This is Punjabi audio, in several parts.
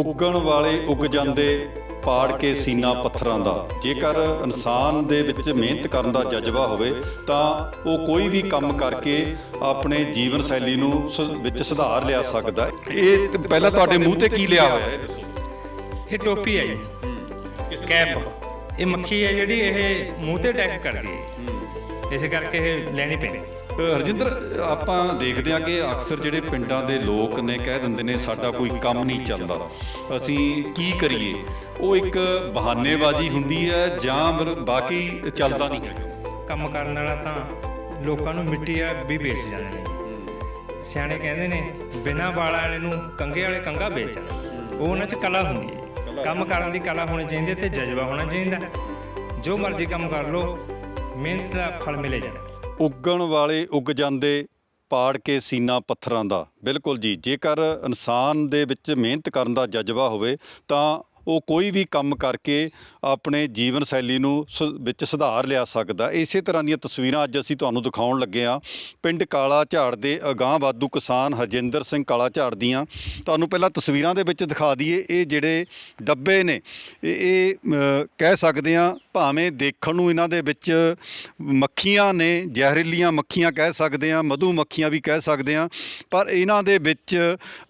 ਉੱਗਣ ਵਾਲੇ ਉੱਗ ਜਾਂਦੇ ਪਾੜ ਕੇ ਸੀਨਾ ਪੱਥਰਾਂ ਦਾ। ਜੇਕਰ ਇਨਸਾਨ ਦੇ ਵਿੱਚ ਮਿਹਨਤ ਕਰਨ ਦਾ ਜਜ਼ਬਾ ਹੋਵੇ ਤਾਂ ਉਹ ਕੋਈ ਵੀ ਕੰਮ ਕਰਕੇ ਆਪਣੇ ਜੀਵਨ ਸ਼ੈਲੀ ਨੂੰ ਵਿੱਚ ਸੁਧਾਰ ਲਿਆ ਸਕਦਾ ਹੈ। ਇਹ ਪਹਿਲਾਂ ਤੁਹਾਡੇ ਮੂੰਹ ਤੇ ਕੀ ਲਿਆ ਹੋਇਆ? ਇਹ ਦੱਸੋ ਇਹ ਟੋਪੀ ਹੈ ਜੀ। ਕੈਪ। ਇਹ ਮੱਖੀ ਹੈ ਜਿਹੜੀ ਇਹ ਮੂੰਹ ਤੇ ਅਟੈਕ ਕਰਦੀ ਹੈ। ਇਸੇ ਕਰਕੇ ਇਹ ਲੈਣੀ ਪੈਂਦੀ ਅ, ਹਰਜਿੰਦਰ ਆਪਾਂ ਦੇਖਦੇ ਹਾਂ ਕਿ ਅਕਸਰ ਜਿਹੜੇ ਪਿੰਡਾਂ ਦੇ ਲੋਕ ਨੇ ਕਹਿ ਦਿੰਦੇ ਨੇ ਸਾਡਾ ਕੋਈ ਕੰਮ ਨਹੀਂ ਚੱਲਦਾ। ਅਸੀਂ ਕੀ ਕਰੀਏ? ਉਹ ਇੱਕ ਬਹਾਨੇਬਾਜ਼ੀ ਹੁੰਦੀ ਹੈ ਜਾਂ ਫਿਰ ਬਾਕੀ ਚੱਲਦਾ ਨਹੀਂ ਹੈਗਾ ਕੰਮ ਕਰਨ ਵਾਲਾ ਤਾਂ ਲੋਕਾਂ ਨੂੰ ਮਿੱਟੀ ਆ ਵੀ ਵੇਚ ਜਾਂਦੇ ਨੇ। ਸਿਆਣੇ ਕਹਿੰਦੇ ਨੇ ਬਿਨਾਂ ਵਾਲਾਂ ਵਾਲੇ ਨੂੰ ਕੰਗੇ ਵਾਲੇ ਕੰਗਾ ਵੇਚ ਉਹ ਉਹਨਾਂ 'ਚ ਕਲਾ ਹੁੰਦੀ ਹੈ। ਕੰਮ ਕਰਨ ਦੀ ਕਲਾ ਹੋਣੀ ਚਾਹੀਦੀ ਹੈ ਤੇ ਜਜ਼ਬਾ ਹੋਣਾ ਚਾਹੀਦਾ ਜੋ ਮਰਜ਼ੀ ਕੰਮ ਕਰ ਲੋ ਮਿਹਨਤ ਦਾ ਫਲ ਮਿਲੇ ਜਾਣਾ। ਉੱਗਣ ਵਾਲੇ ਉੱਗ ਜਾਂਦੇ ਪਾੜ ਕੇ ਸੀਨਾ ਪੱਥਰਾਂ ਦਾ। ਬਿਲਕੁਲ ਜੀ, ਜੇਕਰ ਇਨਸਾਨ ਦੇ ਵਿੱਚ ਮਿਹਨਤ ਕਰਨ ਦਾ ਜਜ਼ਬਾ ਹੋਵੇ, ਤਾਂ ਉਹ ਕੋਈ ਵੀ ਕੰਮ ਕਰਕੇ ਆਪਣੇ ਜੀਵਨ ਸ਼ੈਲੀ ਨੂੰ ਸੁ- ਵਿੱਚ ਸੁਧਾਰ ਲਿਆ ਸਕਦਾ। ਇਸੇ ਤਰ੍ਹਾਂ ਦੀਆਂ ਤਸਵੀਰਾਂ ਅੱਜ ਅਸੀਂ ਤੁਹਾਨੂੰ ਦਿਖਾਉਣ ਲੱਗੇ ਹਾਂ। ਪਿੰਡ ਕਾਲਾ ਝਾੜ ਦੇ ਅਗਾਂਹ ਵਾਧੂ ਕਿਸਾਨ ਹਰਜਿੰਦਰ ਸਿੰਘ ਕਾਲਾ ਝਾੜ ਦੀਆਂ। ਤੁਹਾਨੂੰ ਪਹਿਲਾਂ ਤਸਵੀਰਾਂ ਦੇ ਵਿੱਚ ਦਿਖਾ ਦਈਏ, ਇਹ ਜਿਹੜੇ ਡੱਬੇ ਨੇ, ਇਹ ਕਹਿ ਸਕਦੇ ਹਾਂ ਭਾਵੇਂ ਦੇਖਣ ਨੂੰ ਇਹਨਾਂ ਦੇ ਵਿੱਚ ਮੱਖੀਆਂ ਨੇ, ਜ਼ਹਿਰੀਲੀਆਂ ਮੱਖੀਆਂ ਕਹਿ ਸਕਦੇ ਹਾਂ, ਮਧੂ ਮੱਖੀਆਂ ਵੀ ਕਹਿ ਸਕਦੇ ਹਾਂ, ਪਰ ਇਹਨਾਂ ਦੇ ਵਿੱਚ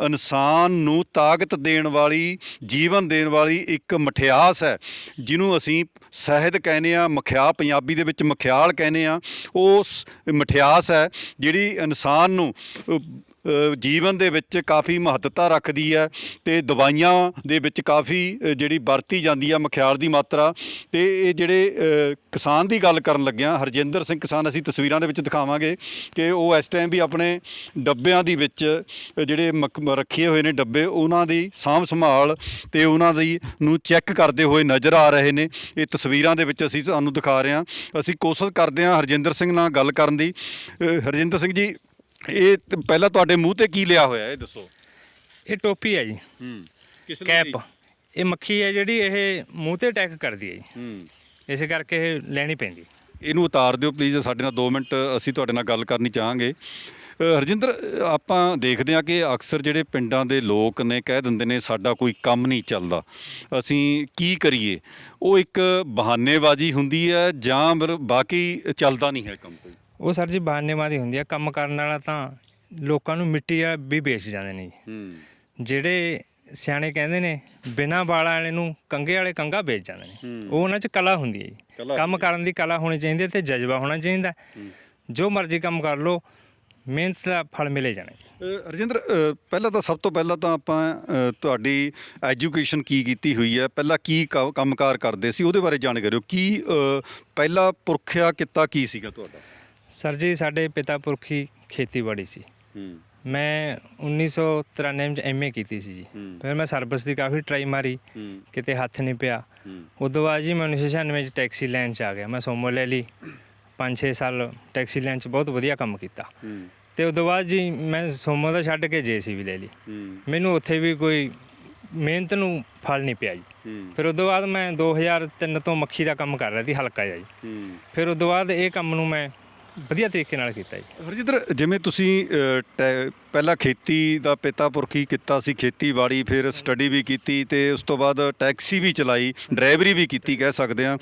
ਇਨਸਾਨ ਨੂੰ ਤਾਕਤ ਦੇਣ ਵਾਲੀ, ਜੀਵਨ ਦੇਣ ਵਾਲੀ ਇੱਕ ਮਠਿਆਸ ਹੈ, ਜਿਹਨੂੰ ਅਸੀਂ ਸ਼ਹਿਦ ਕਹਿੰਦੇ ਆ ਮਖਿਆ, ਪੰਜਾਬੀ ਦੇ ਵਿੱਚ ਮਖਿਆਲ ਕਹਿੰਦੇ ਆ ਉਸ ਮਠਿਆਸ ਹੈ, ਜਿਹੜੀ ਇਨਸਾਨ ਨੂੰ ਜੀਵਨ ਦੇ ਵਿੱਚ ਕਾਫੀ ਮਹੱਤਤਾ ਰੱਖਦੀ ਹੈ ਤੇ ਦਵਾਈਆਂ ਦੇ ਵਿੱਚ ਕਾਫੀ ਜਿਹੜੀ ਵਰਤੀ ਜਾਂਦੀ ਹੈ ਮਖਿਆਲ ਦੀ ਮਾਤਰਾ। ਤੇ ਇਹ ਜਿਹੜੇ ਕਿਸਾਨ ਦੀ ਗੱਲ ਕਰਨ ਲੱਗਿਆ, ਹਰਜਿੰਦਰ ਸਿੰਘ ਕਿਸਾਨ, ਅਸੀਂ ਤਸਵੀਰਾਂ ਦੇ ਵਿੱਚ ਦਿਖਾਵਾਂਗੇ ਕਿ ਉਹ ਇਸ ਟਾਈਮ ਵੀ ਆਪਣੇ ਡੱਬਿਆਂ ਦੀ ਵਿੱਚ ਜਿਹੜੇ ਮਕ- ਰੱਖੇ ਹੋਏ ਨੇ ਡੱਬੇ, ਉਹਨਾਂ ਦੀ ਸਾਂਭ ਸੰਭਾਲ ਤੇ ਉਹਨਾਂ ਦੀ ਨੂੰ ਚੈੱਕ ਕਰਦੇ ਹੋਏ ਨਜ਼ਰ ਆ ਰਹੇ ਨੇ। ਇਹ ਤਸਵੀਰਾਂ ਦੇ ਵਿੱਚ ਅਸੀਂ ਤੁਹਾਨੂੰ ਦਿਖਾ ਰਹੇ ਹਾਂ। ਅਸੀਂ ਕੋਸ਼ਿਸ਼ ਕਰਦੇ ਹਾਂ ਹਰਜਿੰਦਰ ਸਿੰਘ ਨਾਲ ਗੱਲ ਕਰਨ ਦੀ। ਹਰਜਿੰਦਰ ਸਿੰਘ ਜੀ ਇਹ ਤੇ ਪਹਿਲਾਂ ਤੁਹਾਡੇ ਮੂੰਹ ਤੇ ਕੀ ਲਿਆ ਹੋਇਆ ਇਹ ਦੱਸੋ। ਇਹ ਟੋਪੀ ਹੈ ਜੀ। ਹੂੰ ਕਿਸ ਕੈਪ। ਇਹ ਮੱਖੀ ਹੈ ਜਿਹੜੀ ਇਹ ਮੂੰਹ ਤੇ ਅਟੈਕ ਕਰਦੀ ਹੈ ਜੀ। ਹੂੰ। ਇਸੇ ਕਰਕੇ ਇਹ ਲੈਣੀ ਪੈਂਦੀ। ਇਹਨੂੰ ਉਤਾਰ ਦਿਓ ਪਲੀਜ਼ ਸਾਡੇ ਨਾਲ 2 ਮਿੰਟ ਅਸੀਂ ਤੁਹਾਡੇ ਨਾਲ ਗੱਲ ਕਰਨੀ ਚਾਹਾਂਗੇ। ਅ, ਹਰਜਿੰਦਰ ਅ, ਆਪਾਂ ਦੇਖਦੇ ਹਾਂ ਕਿ ਅਕਸਰ ਜਿਹੜੇ ਪਿੰਡਾਂ ਦੇ ਲੋਕ ਨੇ ਕਹਿ ਦਿੰਦੇ ਨੇ ਸਾਡਾ ਕੋਈ ਕੰਮ ਨਹੀਂ ਚੱਲਦਾ। ਅਸੀਂ ਕੀ ਕਰੀਏ? ਉਹ ਇੱਕ ਬਹਾਨੇਬਾਜ਼ੀ ਹੁੰਦੀ ਹੈ ਜਾਂ ਫਿਰ ਬਾਕੀ ਚੱਲਦਾ ਨਹੀਂ ਹੈ ਕੰਮ ਕੋਈ। ਉਹ ਸਰ ਜੀ ਬਹਾਨੇਬਾਜ਼ੀ ਹੁੰਦੀ ਆ ਕੰਮ ਕਰਨ ਵਾਲਾ ਤਾਂ ਲੋਕਾਂ ਨੂੰ ਮਿੱਟੀ ਆ ਵੀ ਵੇਚ ਜਾਂਦੇ ਨੇ ਜੀ। ਹੂੰ। ਜਿਹੜੇ ਸਿਆਣੇ ਕਹਿੰਦੇ ਨੇ ਬਿਨਾਂ ਵਾਲਾਂ ਵਾਲੇ ਨੂੰ ਕੰਗੇ ਵਾਲੇ ਕੰਗਾ ਵੇਚ ਜਾਂਦੇ ਨੇ। ਉਹ ਉਹਨਾਂ 'ਚ ਕਲਾ ਹੁੰਦੀ ਹੈ ਜੀ। ਕੰਮ ਕਰਨ ਦੀ ਕਲਾ ਹੋਣੀ ਚਾਹੀਦੀ ਹੈ ਤੇ ਜਜ਼ਬਾ ਹੋਣਾ ਚਾਹੀਦਾ। ਜੋ ਮਰਜ਼ੀ ਕੰਮ ਕਰ ਲੋ ਮਿਹਨਤ ਦਾ ਫਲ ਮਿਲੇ ਜਾਣਾ। ਰਜਿੰਦਰ ਪਹਿਲਾਂ ਤਾਂ ਸਭ ਤੋਂ ਪਹਿਲਾਂ ਤਾਂ ਆਪਾਂ ਤੁਹਾਡੀ ਐਜੂਕੇਸ਼ਨ ਕੀ ਕੀਤੀ ਹੋਈ ਹੈ? ਪਹਿਲਾਂ ਕੀ ਕ- ਕੰਮਕਾਰ ਕਰਦੇ ਸੀ? ਉਹਦੇ ਬਾਰੇ ਜਾਣ ਕਰਿਓ ਕੀ ਪਹਿਲਾ ਪੁਰਖਿਆ ਕਿੱਤਾ ਕੀ ਸੀਗਾ ਤੁਹਾਡਾ? ਸਰ ਜੀ ਸਾਡੇ ਪਿਤਾ ਪੁਰਖੀ ਖੇਤੀਬਾੜੀ ਸੀ। ਹੂੰ। ਮੈਂ 1993 ਚ ਐਮਏ ਕੀਤੀ ਸੀ ਜੀ। ਹੂੰ। ਫਿਰ ਮੈਂ ਸਰਵਿਸ ਦੀ ਕਾਫੀ ਟਰਾਈ ਮਾਰੀ। ਹੂੰ। ਕਿਤੇ ਹੱਥ ਨਹੀਂ ਪਿਆ। ਹੂੰ। ਉਦੋਂ ਬਾਅਦ ਜੀ ਮੈਂ 1996 ਚ ਟੈਕਸੀ ਲਾਈਨ ਚ ਆ ਗਿਆ। ਮੈਂ ਸੋਮੋ ਲੈ ਲਈ। 5-6 ਸਾਲ ਟੈਕਸੀ ਲਾਈਨ ਚ ਬਹੁਤ ਵਧੀਆ ਕੰਮ ਕੀਤਾ। ਹੂੰ। ਤੇ ਉਦੋਂ ਬਾਅਦ ਜੀ ਮੈਂ ਸੋਮੋ ਦਾ ਛੱਡ ਕੇ ਜੇਸੀਬੀ ਲੈ ਲਈ। ਹੂੰ। ਮੈਨੂੰ ਉੱਥੇ ਵੀ ਕੋਈ ਮਿਹਨਤ ਨੂੰ ਫਲ ਨਹੀਂ ਪਿਆ ਜੀ। ਹੂੰ। ਫਿਰ ਉਦੋਂ ਬਾਅਦ ਮੈਂ 2003 ਤੋਂ ਮੱਖੀ ਦਾ ਕੰਮ ਕਰ ਰਿਹਾ ਸੀ ਹਲਕਾ ਜਿਹਾ ਜੀ। ਹੂੰ। ਫਿਰ ਉਦੋਂ ਬਾਅਦ ਇਹ ਕੰਮ ਨੂੰ ਮੈਂ ਵਧੀਆ ਤਰੀਕੇ ਨਾਲ ਕੀਤਾ ਜੀ। ਹਰਜਿੰਦਰ ਜਿਵੇਂ ਤੁਸੀਂ ਅ, ਟੈ- ਪਹਿਲਾਂ ਖੇਤੀ ਦਾ ਪਿਤਾ ਪੁਰਖੀ ਕੀਤਾ ਸੀ ਖੇਤੀਬਾੜੀ ਫਿਰ ਸਟੱਡੀ ਵੀ ਕੀਤੀ ਤੇ ਉਸ ਤੋਂ ਬਾਅਦ ਟੈਕਸੀ ਵੀ ਚਲਾਈ ਡਰਾਈਵਰੀ ਵੀ ਕੀਤੀ ਕਹਿ ਸਕਦੇ ਆ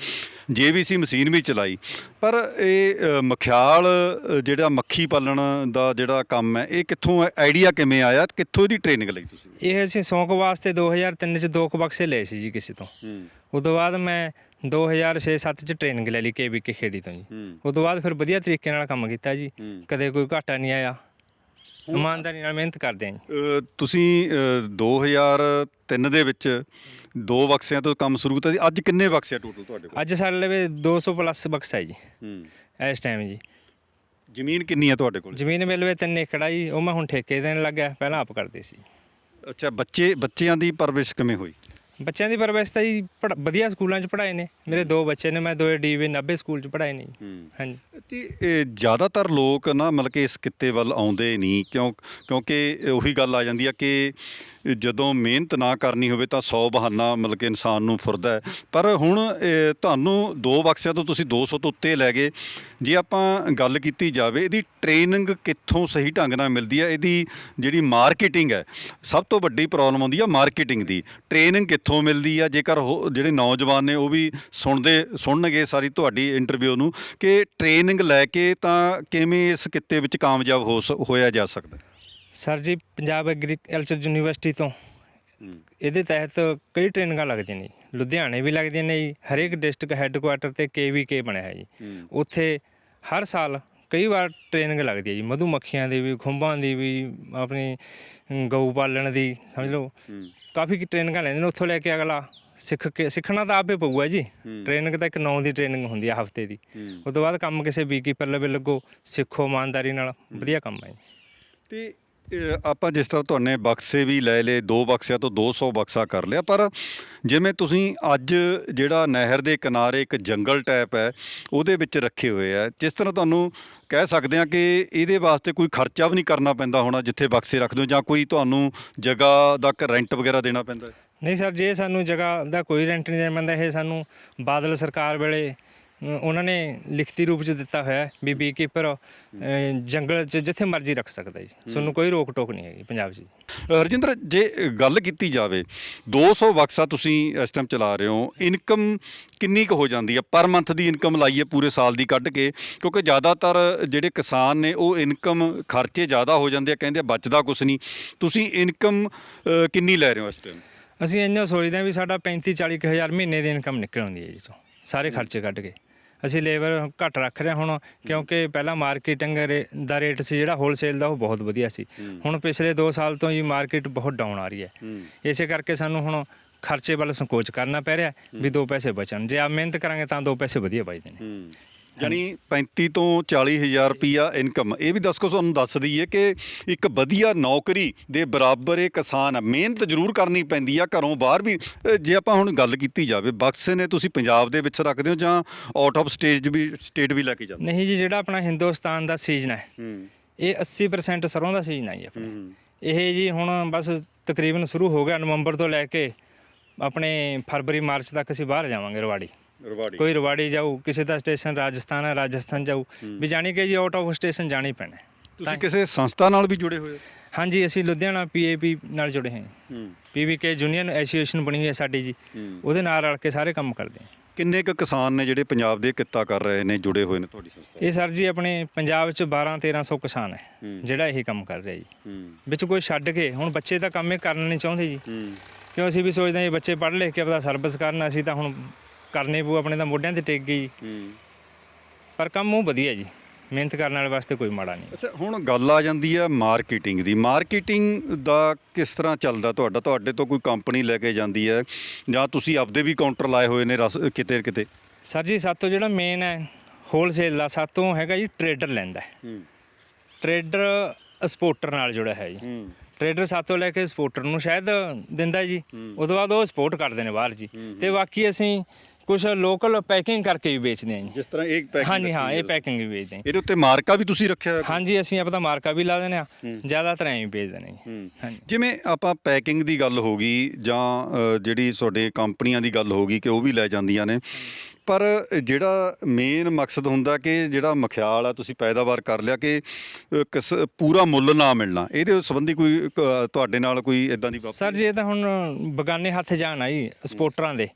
ਜੇਵੀਸੀ ਮਸ਼ੀਨ ਵੀ ਚਲਾਈ। ਪਰ ਇਹ ਅ, ਮਖਿਆਲ ਅ, ਜਿਹੜਾ ਮੱਖੀ ਪਾਲਣ ਦਾ ਜਿਹੜਾ ਕੰਮ ਹੈ ਇਹ ਕਿੱਥੋਂ ਆਈਡੀਆ ਕਿਵੇਂ ਆਇਆ ਕਿੱਥੋਂ ਇਹਦੀ ਟ੍ਰੇਨਿੰਗ ਲਈ ਤੁਸੀਂ? ਇਹ ਅਸੀਂ ਸ਼ੌਂਕ ਵਾਸਤੇ 2003 ਚ ਦੋ ਕੁ ਬਕਸੇ ਲਏ ਸੀ ਜੀ ਕਿਸੇ ਤੋਂ। ਹੂੰ। ਉਦੋਂ ਬਾਅਦ ਮੈਂ 2006-7 ਚ ਟ੍ਰੇਨਿੰਗ ਲੈ ਲਈ ਕੇਬੀਕੇ ਖੇੜੀ ਤੋਂ ਜੀ। ਹੂੰ। ਉਦੋਂ ਬਾਅਦ ਫਿਰ ਵਧੀਆ ਤਰੀਕੇ ਨਾਲ ਕੰਮ ਕੀਤਾ ਜੀ। ਹੂੰ। ਕਦੇ ਕੋਈ ਘਾਟਾ ਨਹੀਂ ਆਇਆ। ਇਮਾਨਦਾਰੀ ਨਾਲ ਮਿਹਨਤ ਕਰਦੇ ਆਂ ਜੀ। ਅ, ਤੁਸੀਂ ਅ, 2003 ਦੇ ਵਿੱਚ ਦੋ ਬਕਸਿਆਂ ਤੋਂ ਕੰਮ ਸ਼ੁਰੂ ਕੀਤਾ ਸੀ। ਅੱਜ ਕਿੰਨੇ ਬਕਸੇ ਆ ਟੋਟਲ ਤੁਹਾਡੇ ਕੋਲ? ਅੱਜ ਸਾਡੇ ਲਵੇ 200 ਪਲੱਸ ਬਕਸਾ ਜੀ। ਹੂੰ। ਇਸ ਟਾਈਮ ਜੀ। ਜ਼ਮੀਨ ਕਿੰਨੀ ਆ ਤੁਹਾਡੇ ਕੋਲ? ਜ਼ਮੀਨ ਮਿਲਵੇ ਤਿੰਨ ਏਕੜ ਜੀ। ਉਹ ਮੈਂ ਹੁਣ ਠੇਕੇ ਦੇਣ ਲੱਗਿਆ। ਪਹਿਲਾਂ ਆਪ ਕਰਦੇ ਸੀ। ਅੱਛਾ ਬੱਚੇ ਬੱਚਿਆਂ ਦੀ ਪਰਵਰਿਸ਼ ਕਿਵੇਂ ਹੋਈ? ਬੱਚਿਆਂ ਦੀ ਪਰਵਰਿਸ਼ ਤਾਂ ਜੀ ਪੜ੍ਹ- ਵਧੀਆ ਸਕੂਲਾਂ 'ਚ ਪੜ੍ਹਾਏ ਨੇ। ਮੇਰੇ ਦੋ ਬੱਚੇ ਨੇ ਮੈਂ ਦੋਏ ਡੀਵੇ 90 ਸਕੂਲ 'ਚ ਪੜ੍ਹਾਏ ਨੇ ਜੀ। ਹਾਂਜੀ। ਤੇ ਇਹ ਜ਼ਿਆਦਾਤਰ ਲੋਕ ਨਾ ਮਤਲਬ ਕਿ ਇਸ ਕਿੱਤੇ ਵੱਲ ਆਉਂਦੇ ਨਹੀਂ ਕਿਉਂ ਕਿਉਂਕਿ ਉਹੀ ਗੱਲ ਆ ਜਾਂਦੀ ਆ ਕਿ ਜਦੋਂ ਮਿਹਨਤ ਨਾ ਕਰਨੀ ਹੋਵੇ ਤਾਂ 100 ਬਹਾਨਾ ਮਤਲਬ ਕਿ ਇਨਸਾਨ ਨੂੰ ਫੁਰਦਾ ਹੈ। ਪਰ ਹੁਣ ਤੁਹਾਨੂੰ ਦੋ ਬਕਸਿਆਂ ਤੋਂ ਤੁਸੀਂ 200 ਤੋਂ ਉੱਤੇ ਲੈ ਗਏ। ਜੇ ਆਪਾਂ ਗੱਲ ਕੀਤੀ ਜਾਵੇ, ਇਹਦੀ ਟ੍ਰੇਨਿੰਗ ਕਿੱਥੋਂ ਸਹੀ ਢੰਗ ਨਾਲ ਮਿਲਦੀ ਹੈ? ਇਹਦੀ ਜਿਹੜੀ ਮਾਰਕੀਟਿੰਗ ਹੈ, ਸਭ ਤੋਂ ਵੱਡੀ ਪ੍ਰੋਬਲਮ ਆਉਂਦੀ ਹੈ ਮਾਰਕੀਟਿੰਗ ਦੀ। ਟ੍ਰੇਨਿੰਗ ਕਿੱਥੋਂ ਮਿਲਦੀ ਹੈ ਜੇਕਰ ਉਹ ਜਿਹੜੇ ਨੌਜਵਾਨ ਨੇ, ਉਹ ਵੀ ਸੁਣਦੇ, ਸੁਣਨਗੇ ਸਾਰੀ ਤੁਹਾਡੀ ਇੰਟਰਵਿਊ ਨੂੰ ਕਿ ਟ੍ਰੇਨਿੰਗ ਲੈ ਕੇ ਤਾਂ ਕਿਵੇਂ ਇਸ ਕਿੱਤੇ ਵਿੱਚ ਕਾਮਯਾਬ ਹੋ ਸ- ਹੋਇਆ ਜਾ ਸਕਦਾ? ਸਰ ਜੀ ਪੰਜਾਬ ਐਗਰੀਕਲਚਰ ਯੂਨੀਵਰਸਿਟੀ ਤੋਂ। ਇਹਦੇ ਤਹਿਤ ਕਈ ਟ੍ਰੇਨਿੰਗਾਂ ਲੱਗਦੀਆਂ ਨੇ। ਲੁਧਿਆਣੇ ਵੀ ਲੱਗਦੀਆਂ ਨੇ ਜੀ ਹਰੇਕ ਡਿਸਟ੍ਰਿਕਟ ਹੈੱਡਕੁਆਟਰ ਤੇ ਕੇਵੀਕੇ ਬਣਿਆ ਹੈ ਜੀ। ਉੱਥੇ ਹਰ ਸਾਲ ਕਈ ਵਾਰ ਟ੍ਰੇਨਿੰਗ ਲੱਗਦੀ ਹੈ ਜੀ ਮਧੂ ਮੱਖੀਆਂ ਦੀ ਵੀ ਖੁੰਬਾਂ ਦੀ ਵੀ ਆਪਣੀ ਗਊ ਪਾਲਣ ਦੀ ਸਮਝ ਲਓ। ਕਾਫੀ ਟ੍ਰੇਨਿੰਗਾਂ ਲੈਂਦੇ ਨੇ ਉੱਥੋਂ ਲੈ ਕੇ ਅਗਲਾ। ਸਿੱਖ ਕੇ ਸਿੱਖਣਾ ਤਾਂ ਆਪੇ ਪਊਗਾ ਜੀ। ਟ੍ਰੇਨਿੰਗ ਤਾਂ ਇੱਕ ਨੌ ਦੀ ਟ੍ਰੇਨਿੰਗ ਹੁੰਦੀ ਆ ਹਫ਼ਤੇ ਦੀ। ਉਸ ਤੋਂ ਬਾਅਦ ਕੰਮ ਕਿਸੇ ਬੀਕੀਪਰ ਲਵੇ ਲੱਗੋ ਸਿੱਖੋ ਇਮਾਨਦਾਰੀ ਨਾਲ ਵਧੀਆ ਕੰਮ ਹੈ ਜੀ। ਤੇ ਅ, ਆਪਾਂ ਜਿਸ ਤਰ੍ਹਾਂ ਤੁਹਾਨੇ ਬਕਸੇ ਵੀ ਲੈ ਲਏ ਦੋ ਬਕਸਿਆਂ ਤੋਂ 200 ਬਕਸਾ ਕਰ ਲਿਆ ਪਰ ਜਿਵੇਂ ਤੁਸੀਂ ਅੱਜ ਜਿਹੜਾ ਨਹਿਰ ਦੇ ਕਿਨਾਰੇ ਇੱਕ ਜੰਗਲ ਟਾਈਪ ਹੈ ਉਹਦੇ ਵਿੱਚ ਰੱਖੇ ਹੋਏ ਆ ਜਿਸ ਤਰ੍ਹਾਂ ਤੁਹਾਨੂੰ ਕਹਿ ਸਕਦੇ ਆ ਕਿ ਇਹਦੇ ਵਾਸਤੇ ਕੋਈ ਖਰਚਾ ਵੀ ਨਹੀਂ ਕਰਨਾ ਪੈਂਦਾ ਹੋਣਾ ਜਿੱਥੇ ਬਕਸੇ ਰੱਖਦੇ ਹੋ ਜਾਂ ਕੋਈ ਤੁਹਾਨੂੰ ਜਗ੍ਹਾ ਦਾ ਰੈਂਟ ਵਗੈਰਾ ਦੇਣਾ ਪੈਂਦਾ ਹੈ? ਨਹੀਂ ਸਰ ਜੇ ਸਾਨੂੰ ਜਗ੍ਹਾ ਦਾ ਕੋਈ ਰੈਂਟ ਨਹੀਂ ਦੇਣਾ ਪੈਂਦਾ ਇਹ ਸਾਨੂੰ ਬਾਦਲ ਸਰਕਾਰ ਵੇਲੇ ਉਹਨਾਂ ਨੇ ਲਿਖਤੀ ਰੂਪ ਚ ਦਿੱਤਾ ਹੋਇਆ ਹੈ ਵੀ ਬੀਕੀਪਰ ਜੰਗਲ ਚ ਜਿੱਥੇ ਮਰਜ਼ੀ ਰੱਖ ਸਕਦਾ ਜੀ। ਤੁਹਾਨੂੰ ਕੋਈ ਰੋਕ ਟੋਕ ਨਹੀਂ ਹੈਗੀ ਪੰਜਾਬ 'ਚ। ਹਰਜਿੰਦਰ ਜੇ ਗੱਲ ਕੀਤੀ ਜਾਵੇ 200 ਬਕਸਾ ਤੁਸੀਂ ਇਸ ਟਾਈਮ ਚਲਾ ਰਹੇ ਹੋ ਇਨਕਮ ਕਿੰਨੀ ਕੁ ਹੋ ਜਾਂਦੀ ਹੈ? ਪਰ ਮੰਥ ਦੀ ਇਨਕਮ ਲਾਈਏ ਪੂਰੇ ਸਾਲ ਦੀ ਕੱਢ ਕੇ ਕਿਉਂਕਿ ਜ਼ਿਆਦਾਤਰ ਜਿਹੜੇ ਕਿਸਾਨ ਨੇ ਉਹ ਇਨਕਮ ਖਰਚੇ ਜ਼ਿਆਦਾ ਹੋ ਜਾਂਦੇ ਆ ਕਹਿੰਦੇ ਆ ਬਚਦਾ ਕੁਝ ਨਹੀਂ। ਤੁਸੀਂ ਇਨਕਮ ਕਿੰਨੀ ਲੈ ਰਹੇ ਹੋ ਇਸ ਟਾਈਮ ਅਸੀਂ ਇੰਨਾ ਸੋਚਦੇ ਹਾਂ ਵੀ ਸਾਡਾ 35 40 ਕੁ ਹਜ਼ਾਰ ਮਹੀਨੇ ਦੀ ਇਨਕਮ ਨਿਕਲ ਆਉਂਦੀ ਹੈ ਜੀ ਤੋਂ ਸਾਰੇ ਖਰਚੇ ਕੱਢ ਕੇ। ਅਸੀਂ ਲੇਬਰ ਘੱਟ ਰੱਖ ਰਹੇ ਹਾਂ ਹੁਣ ਕਿਉਂਕਿ ਪਹਿਲਾਂ ਮਾਰਕੀਟਿੰਗ ਦਾ ਰੇਟ ਸੀ ਜਿਹੜਾ ਹੋਲਸੇਲ ਦਾ ਉਹ ਬਹੁਤ ਵਧੀਆ ਸੀ। ਹੁਣ ਪਿਛਲੇ 2 ਸਾਲ ਤੋਂ ਜੀ ਮਾਰਕੀਟ ਬਹੁਤ ਡਾਊਨ ਆ ਰਹੀ ਹੈ। ਇਸੇ ਕਰਕੇ ਸਾਨੂੰ ਹੁਣ ਖਰਚੇ ਵੱਲ ਸੰਕੋਚ ਕਰਨਾ ਪੈ ਰਿਹਾ ਵੀ ਦੋ ਪੈਸੇ ਬਚਣ। ਜੇ ਆ ਮਿਹਨਤ ਕਰਾਂਗੇ ਤਾਂ ਦੋ ਪੈਸੇ ਵਧੀਆ ਬਚਦੇ ਨੇ ਯਾਨੀ 35 ਤੋਂ 40 ਹਜ਼ਾਰ ਰੁਪਿਆ ਇਨਕਮ ਇਹ ਵੀ ਦੱਸ ਕੋ ਤੁਹਾਨੂੰ ਦੱਸ ਦਈਏ ਕਿ ਇੱਕ ਵਧੀਆ ਨੌਕਰੀ ਦੇ ਬਰਾਬਰ ਇਹ ਕਿਸਾਨ ਆ। ਮਿਹਨਤ ਜ਼ਰੂਰ ਕਰਨੀ ਪੈਂਦੀ ਆ ਘਰੋਂ ਬਾਹਰ ਵੀ। ਅ, ਜੇ ਆਪਾਂ ਹੁਣ ਗੱਲ ਕੀਤੀ ਜਾਵੇ ਬਕਸੇ ਨੇ ਤੁਸੀਂ ਪੰਜਾਬ ਦੇ ਵਿੱਚ ਰੱਖਦੇ ਹੋ ਜਾਂ ਆਊਟ ਆਫ ਸਟੇਜ ਵੀ ਸਟੇਟ ਵੀ ਲੈ ਕੇ ਜਾਂਦੇ ਨਹੀਂ ਜੀ ਜਿਹੜਾ ਆਪਣਾ ਹਿੰਦੁਸਤਾਨ ਦਾ ਸੀਜ਼ਨ ਹੈ ਹੂੰ। ਇਹ 80% ਸਰੋਂ ਦਾ ਸੀਜ਼ਨ ਹੈ ਜੀ ਆਪਣਾ। ਇਹ ਜੀ ਹੁਣ ਬਸ ਤਕਰੀਬਨ ਸ਼ੁਰੂ ਹੋ ਗਿਆ ਨਵੰਬਰ ਤੋਂ ਲੈ ਕੇ ਆਪਣੇ ਫਰਵਰੀ ਮਾਰਚ ਤੱਕ ਅਸੀਂ ਬਾਹਰ ਜਾਵਾਂਗੇ ਰਵਾੜੀ। ਰਵਾੜੀ। ਕੋਈ ਰਵਾੜੀ ਜਾਊ ਕਿਸੇ ਦਾ ਸਟੇਸ਼ਨ ਰਾਜਸਥਾਨ ਹੈ ਰਾਜਸਥਾਨ ਜਾਊ। ਵੀ ਜਾਣੀ ਕਿ ਜੀ ਆਊਟ ਆਫ ਸਟੇਸ਼ਨ ਜਾਣਾ ਪੈਣਾ। ਤੁਸੀਂ ਕਿਸੇ ਸੰਸਥਾ ਨਾਲ ਵੀ ਜੁੜੇ ਹੋਏ ਹੋ? ਹਾਂਜੀ ਅਸੀਂ ਲੁਧਿਆਣਾ ਪੀਏਪੀ ਨਾਲ ਜੁੜੇ ਹਾਂ। ਪੀਵੀਕੇ ਯੂਨੀਅਨ ਐਸੋਸੀਏਸ਼ਨ ਬਣੀ ਹੋਈ ਹੈ ਸਾਡੀ ਜੀ। ਉਹਦੇ ਨਾਲ ਰਲ ਕੇ ਸਾਰੇ ਕੰਮ ਕਰਦੇ ਹਾਂ। ਕਿੰਨੇ ਕੁ ਕਿਸਾਨ ਨੇ ਜਿਹੜੇ ਪੰਜਾਬ ਦੇ ਕਿੱਤਾ ਕਰ ਰਹੇ ਨੇ ਜੁੜੇ ਹੋਏ ਨੇ ਤੁਹਾਡੀ ਸੰਸਥਾ? ਇਹ ਸਰ ਜੀ ਆਪਣੇ ਪੰਜਾਬ 'ਚ 12 1300 ਕਿਸਾਨ ਹੈ। ਜਿਹੜਾ ਇਹੀ ਕੰਮ ਕਰ ਰਿਹਾ ਜੀ। ਵਿੱਚ ਕੋਈ ਛੱਡ ਕੇ ਹੁਣ ਬੱਚੇ ਤਾਂ ਕੰਮ ਇਹ ਕਰਨਾ ਨਹੀਂ ਚਾਹੁੰਦੇ ਜੀ। ਕਿਉਂ ਅਸੀਂ ਵੀ ਸੋਚਦੇ ਹਾਂ ਬੱਚੇ ਪੜ੍ਹ ਲਿਖ ਕੇ ਆਪਦਾ ਸਰਵਿਸ ਕਰਨ ਅਸੀਂ ਤਾਂ ਹੁਣ ਕਰਨੇ ਪਊ ਆਪਣੇ ਤਾਂ ਮੋਢਿਆਂ ਤੇ ਟਿਕ ਗਈ। ਹੂੰ। ਪਰ ਕੰਮ ਉਹ ਵਧੀਆ ਜੀ ਮਿਹਨਤ ਕਰਨ ਵਾਲੇ ਵਾਸਤੇ ਕੋਈ ਮਾੜਾ ਨਹੀਂ। ਅੱਛਾ ਹੁਣ ਗੱਲ ਆ ਜਾਂਦੀ ਹੈ ਮਾਰਕੀਟਿੰਗ ਦੀ। ਮਾਰਕੀਟਿੰਗ ਦਾ ਕਿਸ ਤਰ੍ਹਾਂ ਚੱਲਦਾ ਤੁਹਾਡਾ? ਤੁਹਾਡੇ ਤੋਂ ਕੋਈ ਕੰਪਨੀ ਲੈ ਕੇ ਜਾਂਦੀ ਹੈ ਜਾਂ ਤੁਸੀਂ ਆਪਦੇ ਵੀ ਕਾਊਂਟਰ ਲਾਏ ਹੋਏ ਨੇ ਰਸ- ਕਿਤੇ ਕਿਤੇ? ਸਰ ਜੀ ਸਾਤੋਂ ਜਿਹੜਾ ਮੇਨ ਹੈ ਹੋਲਸੇਲ ਦਾ ਸਾਤੋਂ ਹੈਗਾ ਜੀ ਟਰੇਡਰ ਲੈਂਦਾ ਹੈ। ਹੂੰ। ਟਰੇਡਰ ਸਪੋਰਟਰ ਨਾਲ ਜੁੜਿਆ ਹੈ ਜੀ। ਹੂੰ। ਟਰੇਡਰ ਸਾਤੋਂ ਲੈ ਕੇ ਸਪੋਰਟਰ ਨੂੰ ਸ਼ਾਇਦ ਦਿੰਦਾ ਜੀ। ਉਸ ਤੋਂ ਬਾਅਦ ਉਹ ਸਪੋਰਟ ਕਰਦੇ ਨੇ ਬਾਹਰ ਜੀ। ਤੇ ਬਾਕੀ ਅਸੀਂ ਕੁਝ ਲੋਕਲ ਪੈਕਿੰਗ ਕਰਕੇ ਵੀ ਵੇਚਦੇ ਹਾਂ ਜੀ। ਜਿਸ ਤਰ੍ਹਾਂ ਇੱਕ ਪੈਕਿੰਗ ਹਾਂਜੀ ਹਾਂ ਇਹ ਪੈਕਿੰਗ ਵੀ ਵੇਚਦੇ ਹਾਂ ਇਹਦੇ ਉੱਤੇ ਮਾਰਕਾ ਵੀ ਤੁਸੀਂ ਰੱਖਿਆ ਹੋਇਆ? ਹਾਂਜੀ ਅਸੀਂ ਆਪਣਾ ਮਾਰਕਾ ਵੀ ਲਾ ਦਿੰਦੇ ਆ। ਜ਼ਿਆਦਾਤਰ ਐਂ ਹੀ ਵੇਚਦੇ ਨੇ ਜੀ। ਹੂੰ। ਹਾਂਜੀ। ਜਿਵੇਂ ਆਪਾਂ ਪੈਕਿੰਗ ਦੀ ਗੱਲ ਹੋ ਗਈ ਜਾਂ ਅ, ਜਿਹੜੀ ਤੁਹਾਡੇ ਕੰਪਨੀਆਂ ਦੀ ਗੱਲ ਹੋ ਗਈ ਕਿ ਉਹ ਵੀ ਲੈ ਜਾਂਦੀਆਂ ਨੇ। ਪਰ ਜਿਹੜਾ ਮੇਨ ਮਕਸਦ ਹੁੰਦਾ ਕਿ ਜਿਹੜਾ ਮਖਿਆਲ ਆ ਤੁਸੀਂ ਪੈਦਾਵਾਰ ਕਰ ਲਿਆ ਕਿ ਕਿਸ ਪੂਰਾ ਮੁੱਲ ਨਾ ਮਿਲਣਾ ਇਹਦੇ ਸੰਬੰਧੀ ਕੋਈ ਅ, ਤੁਹਾਡੇ ਨਾਲ ਕੋਈ ਇਦਾਂ ਦੀ ਸਰ ਜੀ ਇਹ ਤਾਂ ਹੁਣ ਬਗਾਨੇ ਹੱਥ ਜਾਣ ਆਈ ਸਪੋਰਟਰਾਂ ਦੇ।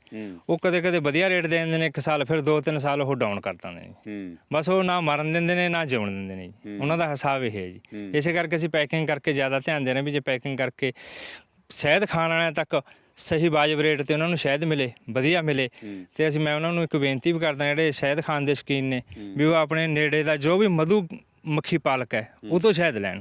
ਉਹ ਕਦੇ ਕਦੇ ਵਧੀਆ ਰੇਟ ਦੇ ਦਿੰਦੇ ਨੇ ਇੱਕ ਸਾਲ ਫਿਰ ਦੋ ਤਿੰਨ ਸਾਲ ਉਹ ਡਾਊਨ ਕਰ ਦਿੰਦੇ ਨੇ। ਹੂੰ। ਬਸ ਉਹ ਨਾ ਮਰਨ ਦਿੰਦੇ ਨੇ ਨਾ ਜਿਉਣ ਦਿੰਦੇ ਨੇ ਜੀ। ਉਹਨਾਂ ਦਾ ਹਿਸਾਬ ਇਹ ਹੈ ਜੀ। ਇਸੇ ਕਰਕੇ ਅਸੀਂ ਪੈਕਿੰਗ ਕਰਕੇ ਜ਼ਿਆਦਾ ਧਿਆਨ ਦੇ ਰਹੇ ਹਾਂ ਵੀ ਜੇ ਪੈਕਿੰਗ ਕਰਕੇ ਸ਼ਹਿਦ ਖਾਣ ਵਾਲਿਆਂ ਤੱਕ ਸਹੀ ਵਾਜਬ ਰੇਟ ਤੇ ਉਹਨਾਂ ਨੂੰ ਸ਼ਹਿਦ ਮਿਲੇ ਵਧੀਆ ਮਿਲੇ। ਤੇ ਅਸੀਂ ਮੈਂ ਉਹਨਾਂ ਨੂੰ ਇੱਕ ਬੇਨਤੀ ਵੀ ਕਰਦਾ ਜਿਹੜੇ ਸ਼ਹਿਦ ਖਾਣ ਦੇ ਸ਼ੌਕੀਨ ਨੇ ਵੀ ਉਹ ਆਪਣੇ ਨੇੜੇ ਦਾ ਜੋ ਵੀ ਮਧੂ ਮੱਖੀ ਪਾਲਕ ਹੈ ਉਹ ਤੋਂ ਸ਼ਹਿਦ ਲੈਣ।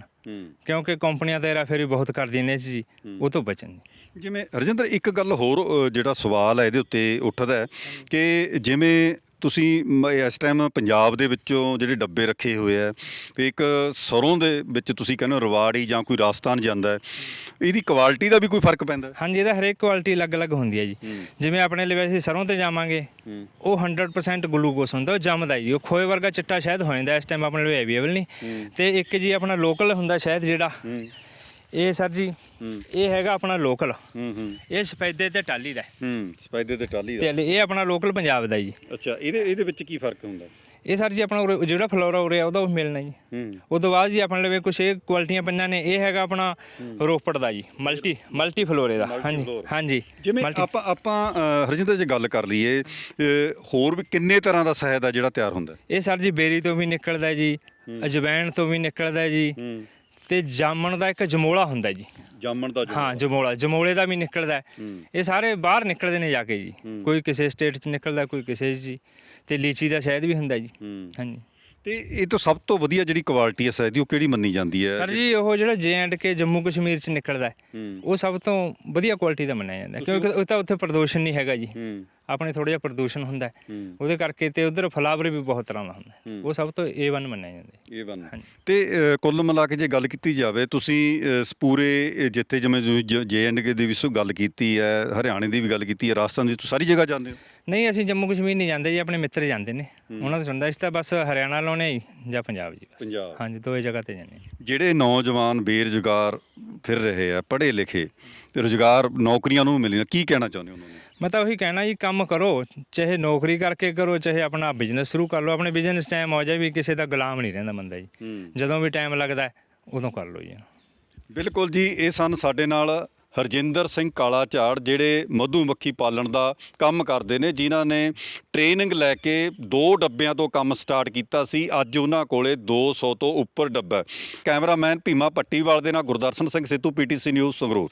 ਕਿਉਂਕਿ ਕੰਪਨੀਆਂ ਤਾਂ ਇਹਰਾ ਫੇਰੀ ਬਹੁਤ ਕਰਦੀਆਂ ਨੇ ਜੀ ਉਹ ਤੋਂ ਬਚਣ ਜਿਵੇਂ ਰਜਿੰਦਰ ਇੱਕ ਗੱਲ ਹੋਰ ਜਿਹੜਾ ਸਵਾਲ ਹੈ ਇਹਦੇ ਉੱਤੇ ਉੱਠਦਾ ਹੈ ਕਿ ਜਿਵੇਂ ਤੁਸੀਂ ਮ- ਇਸ ਟਾਈਮ ਪੰਜਾਬ ਦੇ ਵਿੱਚੋਂ ਜਿਹੜੇ ਡੱਬੇ ਰੱਖੇ ਹੋਏ ਆ ਤੇ ਇੱਕ ਸਰੋਂ ਦੇ ਵਿੱਚ ਤੁਸੀਂ ਕਹਿੰਦੇ ਹੋ ਰਵਾੜੀ ਜਾਂ ਕੋਈ ਰਾਜਸਥਾਨ ਜਾਂਦਾ ਹੈ ਇਹਦੀ ਕੁਆਲਿਟੀ ਦਾ ਵੀ ਕੋਈ ਫ਼ਰਕ ਪੈਂਦਾ? ਹਾਂਜੀ ਇਹਦਾ ਹਰੇਕ ਕੁਆਲਿਟੀ ਅਲੱਗ-ਅਲੱਗ ਹੁੰਦੀ ਹੈ ਜੀ। ਜਿਵੇਂ ਆਪਣੇ ਲਈ ਅਸੀਂ ਸਰੋਂ ਤੇ ਜਾਵਾਂਗੇ ਉਹ 100% ਗਲੂਕੋਸ ਹੁੰਦਾ ਉਹ ਜੰਮਦਾ ਜੀ। ਉਹ ਖੋਏ ਵਰਗਾ ਚਿੱਟਾ ਸ਼ਹਿਦ ਹੋ ਜਾਂਦਾ ਇਸ ਟਾਈਮ ਆਪਣੇ ਲਈ ਅਵੇਲੇਬਲ ਨਹੀਂ। ਤੇ ਇੱਕ ਜੀ ਆਪਣਾ ਲੋਕਲ ਹੁੰਦਾ ਸ਼ਹਿਦ ਜਿਹੜਾ ਇਹ ਸਰ ਜੀ ਇਹ ਹੈਗਾ ਆਪਣਾ ਲੋਕਲ ਹੂੰ ਹੂੰ। ਇਹ ਸਫੈਦੇ ਤੇ ਟਾਲੀ ਦਾ ਹੈ। ਹੂੰ ਸਪੈਦੇ ਤੇ ਟਾਲੀ ਦਾ। ਤੇ ਇਹ ਆਪਣਾ ਲੋਕਲ ਪੰਜਾਬ ਦਾ ਜੀ। ਅੱਛਾ ਇਹਦੇ ਇਹਦੇ ਵਿੱਚ ਕੀ ਫ਼ਰਕ ਹੁੰਦਾ? ਇਹ ਸਰ ਜੀ ਆਪਣਾ ਉਰੇ- ਜਿਹੜਾ ਫਲੋਰਾ ਉਰੇ ਆ ਉਹਦਾ ਉਹ ਮਿਲਣਾ ਜੀ। ਹੂੰ। ਤੋਂ ਬਾਅਦ ਜੀ ਆਪਣੇ ਲਵੇ ਕੁਛ ਇਹ ਕੁਆਲਿਟੀਆਂ ਪਈਆਂ ਨੇ ਇਹ ਹੈਗਾ ਆਪਣਾ ਰੋਪੜ ਦਾ ਜੀ ਮਲਟੀ ਮਲਟੀ ਫਲੋਰੇ ਦਾ। ਹਾਂਜੀ। ਹਾਂਜੀ। ਜਿਵੇਂ multi- ਆਪਾਂ ਆਪਾਂ ਅ, ਹਰਜਿੰਦਰ ਜੀ ਗੱਲ ਕਰ ਲਈਏ ਅ, ਹੋਰ ਵੀ ਕਿੰਨੇ ਤਰ੍ਹਾਂ ਦਾ ਸ਼ਹਿਦ ਆ ਜਿਹੜਾ ਤਿਆਰ ਹੁੰਦਾ? ਇਹ ਸਰ ਜੀ ਬੇਰੀ ਤੋਂ ਵੀ ਨਿਕਲਦਾ ਜੀ ਅਜਵੈਣ ਤੋਂ ਵੀ ਨਿਕਲਦਾ ਜੀ। ਹੂੰ। ਤੇ ਜਾਮਣ ਦਾ ਇੱਕ ਜਮੋਲਾ ਹੁੰਦਾ ਜੀ। ਜਾਮਣ ਦਾ ਹਾਂ ਜਮੋਲਾ। ਜਮੋਲੇ ਦਾ ਵੀ ਨਿਕਲਦਾ ਹੈ। ਇਹ ਸਾਰੇ ਬਾਹਰ ਨਿਕਲਦੇ ਨੇ ਜਾ ਕੇ ਜੀ। ਕੋਈ ਕਿਸੇ ਸਟੇਟ 'ਚ ਨਿਕਲਦਾ ਕੋਈ ਕਿਸੇ 'ਚ ਜੀ। ਤੇ ਲੀਚੀ ਦਾ ਸ਼ਹਿਦ ਵੀ ਹੁੰਦਾ ਜੀ। ਹੂੰ। ਹਾਂਜੀ। ਤੇ ਇਹ ਤੋਂ ਸਭ ਤੋਂ ਵਧੀਆ ਜਿਹੜੀ ਕੁਆਲਿਟੀ ਹੈ ਦੀ ਉਹ ਕਿਹੜੀ ਮੰਨੀ ਜਾਂਦੀ ਹੈ ਸਰ ਜੀ ਉਹ ਜਿਹੜਾ ਜੇ ਐਂਡ ਕੇ ਜੰਮੂ ਕਸ਼ਮੀਰ 'ਚ ਨਿਕਲਦਾ ਹੈ ਉਹ ਸਭ ਤੋਂ ਵਧੀਆ ਕੁਆਲਿਟੀ ਦਾ ਮੰਨਿਆ ਜਾਂਦਾ ਹੈ, ਕਿਉਂਕਿ ਉਹ ਤਾਂ ਉੱਥੇ ਪ੍ਰਦੂਸ਼ਣ ਨਹੀਂ ਹੈਗਾ ਜੀ ਆਪਣੇ ਥੋੜਾ ਜਿਹਾ ਪ੍ਰਦੂਸ਼ਣ ਹੁੰਦਾ ਹੈ। ਉਹਦੇ ਕਰਕੇ ਤੇ ਉਧਰ ਫਲਾਵਰ ਵੀ ਬਹੁਤ ਤਰ੍ਹਾਂ ਦਾ ਹੁੰਦਾ ਹੈ। ਉਹ ਸਭ ਤੋਂ A1 ਮੰਨਿਆ ਜਾਂਦਾ ਹੈ। ਇਹ ਬਣ। ਤੇ ਅ, ਕੁੱਲ ਮਿਲਾ ਕੇ ਜੇ ਗੱਲ ਕੀਤੀ ਜਾਵੇ ਤੁਸੀਂ ਅ, ਸ ਪੂਰੇ ਅ, ਜਿੱਥੇ ਜਿਵੇਂ ਜੇ ਐਂਡ ਕੇ ਦੀ ਵੀ ਸੋ ਗੱਲ ਕੀਤੀ ਹੈ ਹਰਿਆਣੇ ਦੀ ਵੀ ਗੱਲ ਕੀਤੀ ਹੈ ਰਾਜਸਥਾਨ ਦੀ ਤੁਸੀਂ ਸਾਰੀ ਜਗ੍ਹਾ ਜਾਂਦੇ ਹੋ ਨਹੀਂ ਅਸੀਂ ਜੰਮੂ ਕਸ਼ਮੀਰ ਨਹੀਂ ਜਾਂਦੇ ਜੀ ਆਪਣੇ ਮਿੱਤਰ ਜਾਂਦੇ ਨੇ। ਉਹਨਾਂ ਦਾ ਸੁਣਦਾ ਇਸ ਤਾਂ ਬਸ ਹਰਿਆਣਾ ਲਾਉਣੇ ਜੀ ਜਾਂ ਪੰਜਾਬ ਜੀ ਬਸ। ਪੰਜਾਬ। ਹਾਂਜੀ ਦੋਏ ਜਗ੍ਹਾ ਤੇ ਜਾਂਦੇ। ਜਿਹੜੇ ਨੌਜਵਾਨ ਬੇਰੁਜ਼ਗਾਰ ਫਿਰ ਰਹੇ ਆ ਪੜ੍ਹੇ ਲਿਖੇ ਤੇ ਰੁਜ਼ਗਾਰ ਨੌਕਰੀਆਂ ਨੂੰ ਮਿਲੀਆਂ ਕੀ ਕਹਿਣਾ ਚਾਹੁੰਦੇ ਹੋ ਉਹਨਾਂ ਨੂੰ? ਮੈਂ ਤਾਂ ਉਹੀ ਕਹਿਣਾ ਜੀ ਕੰਮ ਕਰੋ ਚਾਹੇ ਨੌਕਰੀ ਕਰਕੇ ਕਰੋ ਚਾਹੇ ਆਪਣਾ ਬਿਜ਼ਨਸ ਸ਼ੁਰੂ ਕਰ ਲਓ। ਆਪਣੇ ਬਿਜ਼ਨਸ ਟਾਈਮ ਹੋ ਜਾਏ ਵੀ ਕਿਸੇ ਦਾ ਗੁਲਾਮ ਨਹੀਂ ਰਹਿੰਦਾ ਬੰਦਾ ਜੀ। ਜਦੋਂ ਵੀ ਟਾਈਮ ਲੱਗਦਾ ਹੈ, ਉਦੋਂ ਕਰ ਲਓ ਜੀ। ਬਿਲਕੁਲ ਜੀ ਇਹ ਸਨ ਸਾਡੇ ਨਾਲ ਹਰਜਿੰਦਰ ਸਿੰਘ ਕਾਲਾ ਝਾੜ ਜਿਹੜੇ ਮਧੂਮੱਖੀ ਪਾਲਣ ਦਾ ਕੰਮ ਕਰਦੇ ਨੇ, ਜਿਨ੍ਹਾਂ ਨੇ ਟ੍ਰੇਨਿੰਗ ਲੈ ਕੇ ਦੋ ਡੱਬਿਆਂ ਤੋਂ ਕੰਮ ਸਟਾਰਟ ਕੀਤਾ ਸੀ। ਅੱਜ ਉਹਨਾਂ ਕੋਲੇ 200 ਤੋਂ ਉੱਪਰ ਡੱਬਾ ਕੈਮਰਾਮੈਨ ਭੀਮਾ ਪੱਟੀਵਾਲ ਦੇ ਨਾਲ ਗੁਰਦਰਸ਼ਨ ਸਿੰਘ ਸਿੱਧੂ ਪੀਟੀਸੀ ਨਿਊਜ਼ ਸੰਗਰੂਰ।